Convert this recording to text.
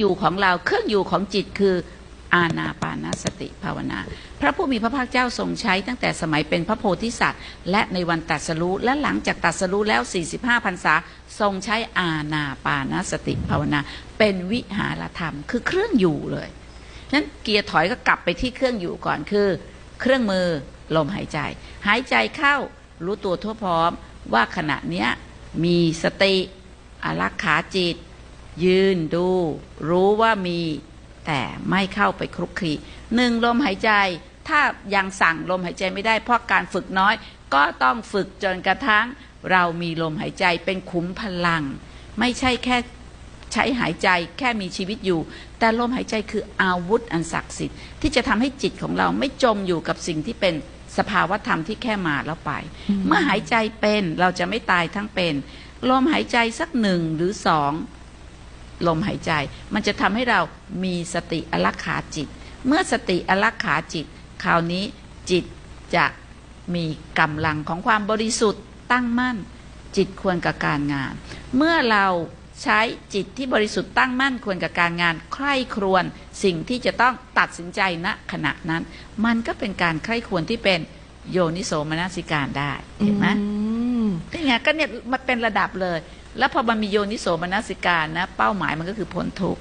อยู่ของเราเครื่องอยู่ของจิตคืออาณาปานสติภาวนา พระผู้มีพระภาคเจ้าทรงใช้ตั้งแต่สมัยเป็นพระโพธิสัตว์ และในวันตรัสรู้และหลังจากตรัสรู้แล้ว 45พรรษาทรงใช้อาณาปานสติภาวนา เป็นวิหารธรรม คือเครื่องอยู่เลยนั้นเกียร์ถอยก็กลับไปที่เครื่องอยู่ก่อนคือ เครื่องมือลมหายใจ หายใจเข้ารู้ตัวทั่วพร้อมว่าขณะเนี้ยมีสติอารักขาจิต ยืนดู รู้ว่ามีแต่ไม่เข้าไปคลุกคลีหนึ่งลมหายใจ ถ้ายังสั่งลมหายใจไม่ได้เพราะการฝึกน้อย ก็ต้องฝึกจนกระทั่งเรามีลมหายใจเป็นขุมพลัง ไม่ใช่แค่ใช้หายใจแค่มีชีวิตอยู่ แต่ลมหายใจคืออาวุธอันศักดิ์สิทธิ์ที่จะทำให้จิตของเราไม่จมอยู่กับสิ่งที่เป็นสภาวธรรมที่แค่มาแล้วไป เมื่อหายใจเป็นเราจะไม่ตายทั้งเป็น ลมหายใจสักหนึ่งหรือสอง ลมหายใจ มันจะทำให้เรามีสติอลักขาจิต เมื่อสติอลักขาจิต คราวนี้จิตจะมีกำลังของความบริสุทธิ์ตั้งมั่น จิตควรกับการงาน เมื่อเราใช้จิตที่บริสุทธิ์ตั้งมั่นควรกับการงาน ใคร่ครวญสิ่งที่จะต้องตัดสินใจณขณะนั้น มันก็เป็นการใคร่ครวญที่เป็นโยนิโสมนสิการได้เห็นไหมม นี่ไงก็เนี่ยมันเป็นระดับเลย แล้วพอมันมีโยนิโสมนสิการนะ เป้าหมายมันก็คือพ้นทุกข์